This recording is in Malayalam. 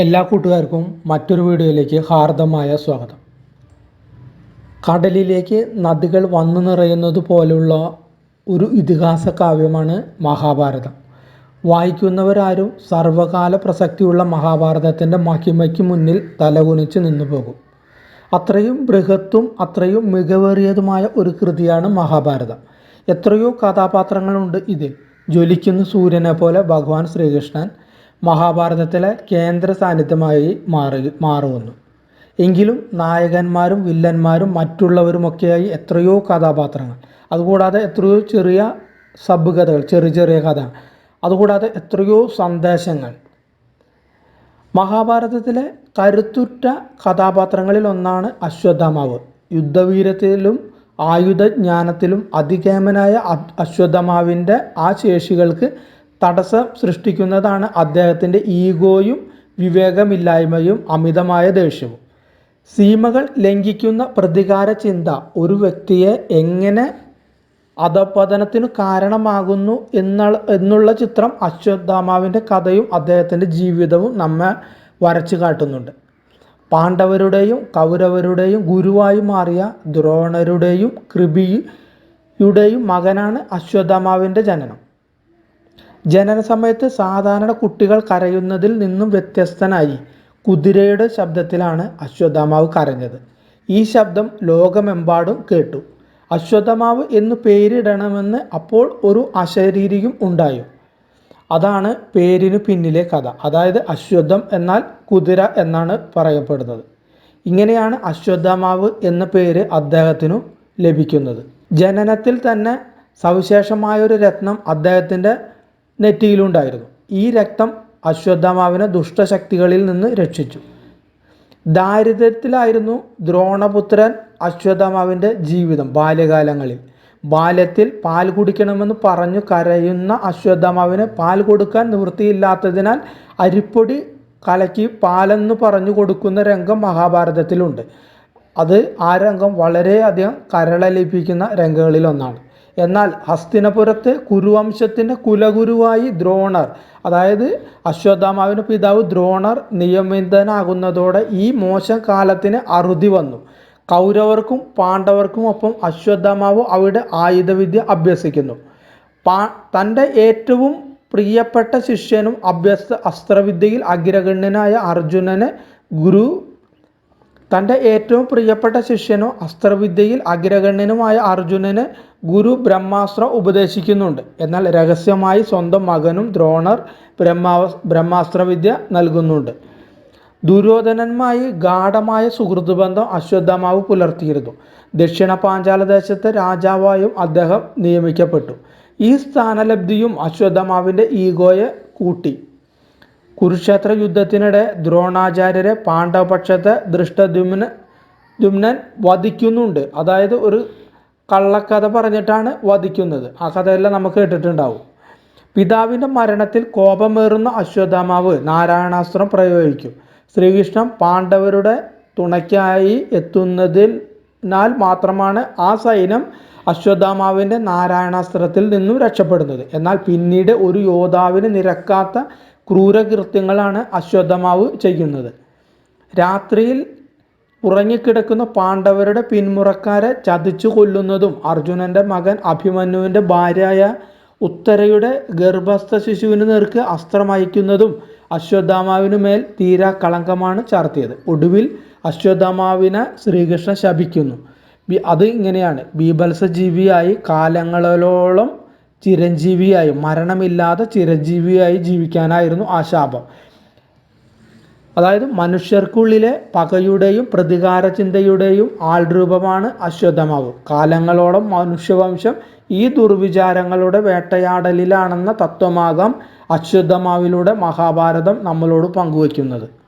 എല്ലാ കൂട്ടുകാർക്കും മറ്റൊരു വീഡിയോയിലേക്ക് ഹാർദമായ സ്വാഗതം. കടലിലേക്ക് നദികൾ വന്നു നിറയുന്നത് പോലുള്ള ഒരു ഇതിഹാസ കാവ്യമാണ് മഹാഭാരതം. വായിക്കുന്നവരാരും സർവകാല പ്രസക്തിയുള്ള മഹാഭാരതത്തിന്റെ മഹിമയ്ക്ക് മുന്നിൽ തലകുനിച്ച് നിന്നു പോകും. അത്രയും ബൃഹത്തും അത്രയും മികവേറിയതുമായ ഒരു കൃതിയാണ് മഹാഭാരതം. എത്രയോ കഥാപാത്രങ്ങളുണ്ട് ഇതിൽ. ജ്വലിക്കുന്ന സൂര്യനെ പോലെ ഭഗവാൻ ശ്രീകൃഷ്ണൻ മഹാഭാരതത്തിലെ കേന്ദ്ര സാന്നിധ്യമായി മാറി മാറുന്നു. എങ്കിലും നായകന്മാരും വില്ലന്മാരും മറ്റുള്ളവരുമൊക്കെയായി എത്രയോ കഥാപാത്രങ്ങൾ. അതുകൂടാതെ എത്രയോ ചെറിയ സബ് കഥകൾ ചെറിയ ചെറിയ കഥ അതുകൂടാതെ എത്രയോ സന്ദേശങ്ങൾ. മഹാഭാരതത്തിലെ കരുത്തുറ്റ കഥാപാത്രങ്ങളിൽ ഒന്നാണ് അശ്വത്ഥമാവ്. യുദ്ധവീരത്തിലും ആയുധജ്ഞാനത്തിലും അതികേമനായ അശ്വത്ഥമാവിന്റെ ആ ശേഷികൾക്ക് തടസ്സം സൃഷ്ടിക്കുന്നതാണ് അദ്ദേഹത്തിന്റെ ഈഗോയും വിവേകമില്ലായ്മയും അമിതമായ ദേഷ്യവും. സീമകൾ ലംഘിക്കുന്ന പ്രതികാര ചിന്ത ഒരു വ്യക്തിയെ എങ്ങനെ അധപതനത്തിനു കാരണമാകുന്നു എന്നുള്ള എന്നുള്ള ചിത്രം അശ്വത്ഥാമാവിന്റെ കഥയും അദ്ദേഹത്തിന്റെ ജീവിതവും നമ്മെ വരച്ചു കാട്ടുന്നുണ്ട്. പാണ്ഡവരുടെയും കൗരവരുടെയും ഗുരുവായി മാറിയ ദ്രോണരുടെയും കൃപിയുടെയും മകനാണ് അശ്വത്ഥാമാവിന്റെ ജനനം. ജനന സമയത്ത് സാധാരണ കുട്ടികൾ കരയുന്നതിൽ നിന്നും വ്യത്യസ്തനായി. കുതിരയുടെ ശബ്ദത്തിലാണ് അശ്വത്ഥമാവ് കരഞ്ഞത്. ഈ ശബ്ദം ലോകമെമ്പാടും കേട്ടു. അശ്വത്ഥമാവ് എന്ന് പേരിടണമെന്ന് അപ്പോൾ ഒരു അശരീരിയും ഉണ്ടായു? അതാണ് പേരിന് പിന്നിലെ കഥ. അതായത് അശ്വത്ഥം എന്നാൽ കുതിര എന്നാണ് പറയപ്പെടുന്നത്. ഇങ്ങനെയാണ് അശ്വത്ഥമാവ് എന്ന പേര് അദ്ദേഹത്തിനു ലഭിക്കുന്നത്. ജനനത്തിൽ തന്നെ സവിശേഷമായൊരു രത്നം അദ്ദേഹത്തിന്റെ നെറ്റിയിലുണ്ടായിരുന്നു. ഈ രക്തം അശ്വത്ഥമാവിനെ ദുഷ്ടശക്തികളിൽ നിന്ന് രക്ഷിച്ചു. ദാരിദ്ര്യത്തിലായിരുന്നു ദ്രോണപുത്രൻ അശ്വത്ഥമാവിന്റെ ജീവിതം ബാല്യകാലങ്ങളിൽ. ബാല്യത്തിൽ പാൽ കുടിക്കണമെന്ന് പറഞ്ഞു കരയുന്ന അശ്വത്ഥമാവിന് പാൽ കൊടുക്കാൻ നിവൃത്തിയില്ലാത്തതിനാൽ അരിപ്പൊടി കലക്കി പാലെന്ന് പറഞ്ഞു കൊടുക്കുന്ന രംഗം മഹാഭാരതത്തിലുണ്ട്. അത് ആ രംഗം വളരെയധികം കരളലിപ്പിക്കുന്ന രംഗങ്ങളിൽ ഒന്നാണ് എന്നാൽ ഹസ്തിനപുരത്ത് കുരുവംശത്തിന്റെ കുലഗുരുവായി ദ്രോണർ അതായത് അശ്വത്ഥാമാവിന്റെ പിതാവ് ദ്രോണർ നിയമിതനാകുന്നതോടെ ഈ മോശം കാലത്തിന് അറുതി വന്നു. കൗരവർക്കും പാണ്ഡവർക്കും ഒപ്പം അശ്വത്ഥാമാവ് അവിടെ ആയുധവിദ്യ അഭ്യസിക്കുന്നു. പാ തന്റെ ഏറ്റവും പ്രിയപ്പെട്ട ശിഷ്യനും അഭ്യസ്ത അസ്ത്രവിദ്യയിൽ അഗ്രഗണ്യനായ അർജുനന് ഗുരു തന്റെ ഏറ്റവും പ്രിയപ്പെട്ട ശിഷ്യനും അസ്ത്രവിദ്യയിൽ അഗ്രഗണ്യനുമായ അർജുനന് ഗുരു ബ്രഹ്മാസ്ത്രം ഉപദേശിക്കുന്നുണ്ട്. എന്നാൽ രഹസ്യമായി സ്വന്തം മകനും ദ്രോണർ ബ്രഹ്മാ ബ്രഹ്മാസ്ത്രവിദ്യ നൽകുന്നുണ്ട്. ദുര്യോധനന്മായി ഗാഠമായ സുഹൃത്തുബന്ധം അശ്വത്ഥമാവ് പുലർത്തിയിരുന്നു. ദക്ഷിണ പാഞ്ചാല രാജാവായും അദ്ദേഹം നിയമിക്കപ്പെട്ടു. ഈ സ്ഥാനലബ്ധിയും അശ്വത്ഥമാവിന്റെ ഈഗോയെ കൂട്ടി. കുരുക്ഷേത്ര യുദ്ധത്തിനിടെ ദ്രോണാചാര്യരെ പാണ്ഡവപക്ഷത്തെ ദൃഷ്ടദ്യുമ്ന ദ്യുമ്നൻ വധിക്കുന്നുണ്ട്. അതായത് ഒരു കള്ളക്കഥ പറഞ്ഞിട്ടാണ് വധിക്കുന്നത്. ആ കഥയെല്ലാം നമുക്ക് കേട്ടിട്ടുണ്ടാവും. പിതാവിന്റെ മരണത്തിൽ കോപമേറുന്ന അശ്വത്ഥമാവ് നാരായണാസ്ത്രം പ്രയോഗിക്കും. ശ്രീകൃഷ്ണൻ പാണ്ഡവരുടെ തുണയ്ക്കായി എത്തുന്നതിനാൽ മാത്രമാണ് ആ സൈന്യം അശ്വത്ഥമാവിന്റെ നാരായണാസ്ത്രത്തിൽ നിന്നും രക്ഷപ്പെടുന്നത്. എന്നാൽ പിന്നീട് ഒരു യോദ്ധാവിന് നിരക്കാത്ത ക്രൂരകൃത്യങ്ങളാണ് അശ്വത്ഥമാവ് ചെയ്യുന്നത്. രാത്രിയിൽ ഉറങ്ങിക്കിടക്കുന്ന പാണ്ഡവരുടെ പിന്മുറക്കാരെ ചതിച്ചു കൊല്ലുന്നതും അർജുനന്റെ മകൻ അഭിമന്യുവിന്റെ ഭാര്യയായ ഉത്തരയുടെ ഗർഭസ്ഥ ശിശുവിന് നേർക്ക് അസ്ത്രമയക്കുന്നതും അശ്വത്ഥാമാവിനു മേൽ തീരാ കളങ്കമാണ് ചാർത്തിയത്. ഒടുവിൽ അശ്വത്ഥാമാവിനെ ശ്രീകൃഷ്ണൻ ശപിക്കുന്നു. അത് ഇങ്ങനെയാണ്. ബീഭത്സ ജീവിയായി കാലങ്ങളോളം ചിരഞ്ജീവിയായി മരണമില്ലാതെ ചിരഞ്ജീവിയായി ജീവിക്കാനായിരുന്നു ആ ശാപം. അതായത് മനുഷ്യർക്കുള്ളിലെ പകയുടെയും പ്രതികാര ചിന്തയുടെയും ആൾരൂപമാണ് അശ്വതമാവ് കാലങ്ങളോളം മനുഷ്യവംശം ഈ ദുർവിചാരങ്ങളുടെ വേട്ടയാടലിലാണെന്ന തത്വമാകാം അശ്വതമാവിലൂടെ മഹാഭാരതം നമ്മളോട് പങ്കുവയ്ക്കുന്നത്.